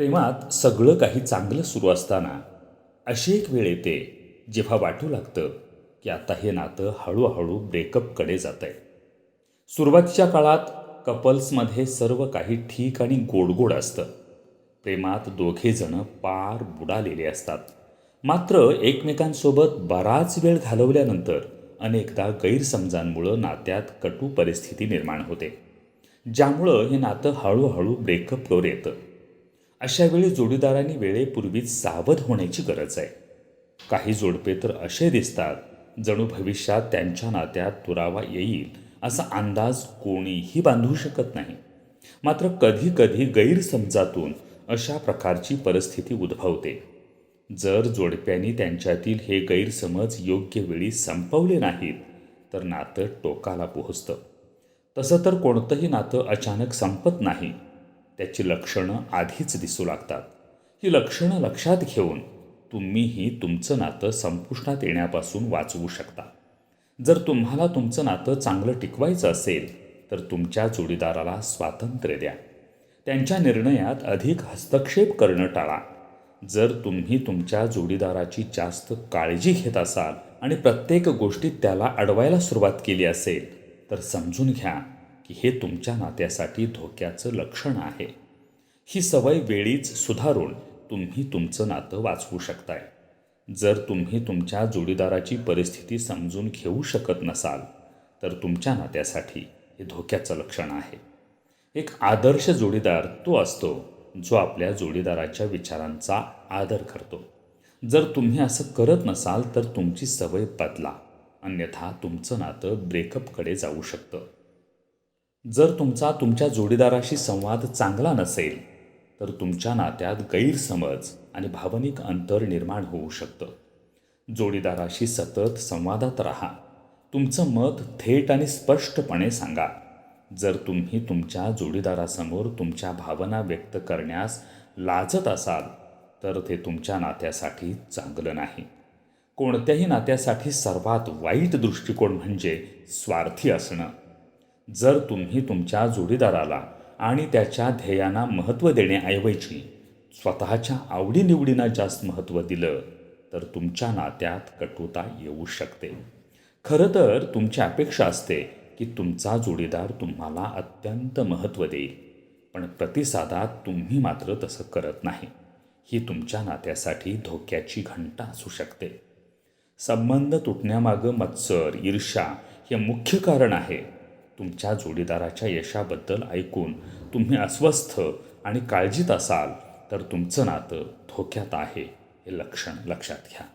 प्रेमात सगळं काही चांगलं सुरू असताना अशी एक वेळ येते जेव्हा वाटू लागतं की आता हे नातं हळूहळू ब्रेकअपकडे जात आहे सुरुवातीच्या काळात कपल्समध्ये सर्व काही ठीक आणि गोडगोड असतं. प्रेमात दोघेजणं पार बुडालेले असतात. मात्र एकमेकांसोबत बराच वेळ घालवल्यानंतर अनेकदा गैरसमजांमुळं नात्यात कटू परिस्थिती निर्माण होते ज्यामुळं हे नातं हळूहळू ब्रेकअपवर येतं. अशावेळी जोडीदारांनी वेळेपूर्वीच सावध होण्याची गरज आहे. काही जोडपे तर असे दिसतात जणू भविष्यात त्यांच्या नात्यात दुरावा येईल असा अंदाज कोणीही बांधू शकत नाही. मात्र कधी कधी गैरसमजातून अशा प्रकारची परिस्थिती उद्भवते. जर जोडप्यांनी त्यांच्यातील हे गैरसमज योग्य वेळी संपवले नाहीत तर नातं टोकाला पोहोचतं. तसं तर कोणतंही नातं अचानक संपत नाही. त्याची लक्षणं आधीच दिसू लागतात. ही लक्षणं लक्षात घेऊन तुम्हीही तुमचं नातं संपुष्टात येण्यापासून वाचवू शकता. जर तुम्हाला तुमचं नातं चांगलं टिकवायचं असेल तर तुमच्या जोडीदाराला स्वातंत्र्य द्या. त्यांच्या निर्णयात अधिक हस्तक्षेप करणं टाळा. जर तुम्ही तुमच्या जोडीदाराची जास्त काळजी घेत असाल आणि प्रत्येक गोष्टीत त्याला अडवायला सुरुवात केली असेल तर समजून घ्या. की हे तुमच्या नात्यासाठी धोक्याचं लक्षण आहे. ही सवय वेळीच सुधारून तुम्ही तुमचं नातं वाचवू शकताय. जर तुम्ही तुमच्या जोडीदाराची परिस्थिती समजून घेऊ शकत नसाल तर तुमच्या नात्यासाठी हे धोक्याचं लक्षण आहे. एक आदर्श जोडीदार तो असतो जो आपल्या जोडीदाराच्या विचारांचा आदर करतो. जर तुम्ही असं करत नसाल तर तुमची सवय बदला. अन्यथा तुमचं नातं ब्रेकअपकडे जाऊ शकतं. जर तुमचा तुमच्या जोडीदाराशी संवाद चांगला नसेल तर तुमच्या नात्यात गैरसमज आणि भावनिक अंतर निर्माण होऊ शकतं. जोडीदाराशी सतत संवादात राहा. तुमचं मत थेट आणि स्पष्टपणे सांगा. जर तुम्ही तुमच्या जोडीदारासमोर तुमच्या भावना व्यक्त करण्यास लाजत असाल तर ते तुमच्या नात्यासाठी चांगलं नाही. कोणत्याही नात्यासाठी सर्वात वाईट दृष्टिकोन म्हणजे स्वार्थी असणं. जर तुम्ही तुमच्या जोडीदाराला आणि त्याच्या ध्येयांना महत्त्व देण्याऐवजी स्वतःच्या आवडीनिवडींना जास्त महत्त्व दिलं तर तुमच्या नात्यात कटुता येऊ शकते. खरं तर तुमची अपेक्षा असते की तुमचा जोडीदार तुम्हाला अत्यंत महत्त्व देईल पण प्रतिसादात तुम्ही मात्र तसं करत नाही. ही तुमच्या नात्यासाठी धोक्याची घंटा असू शकते. संबंध तुटण्यामागं मत्सर ईर्षा हे मुख्य कारण आहे. तुमच्या जोडीदाराच्या यशाबद्दल ऐकून तुम्ही अस्वस्थ आणि काळजीत असाल तर तुमचं नातं धोक्यात आहे हे लक्षण लक्षात घ्या.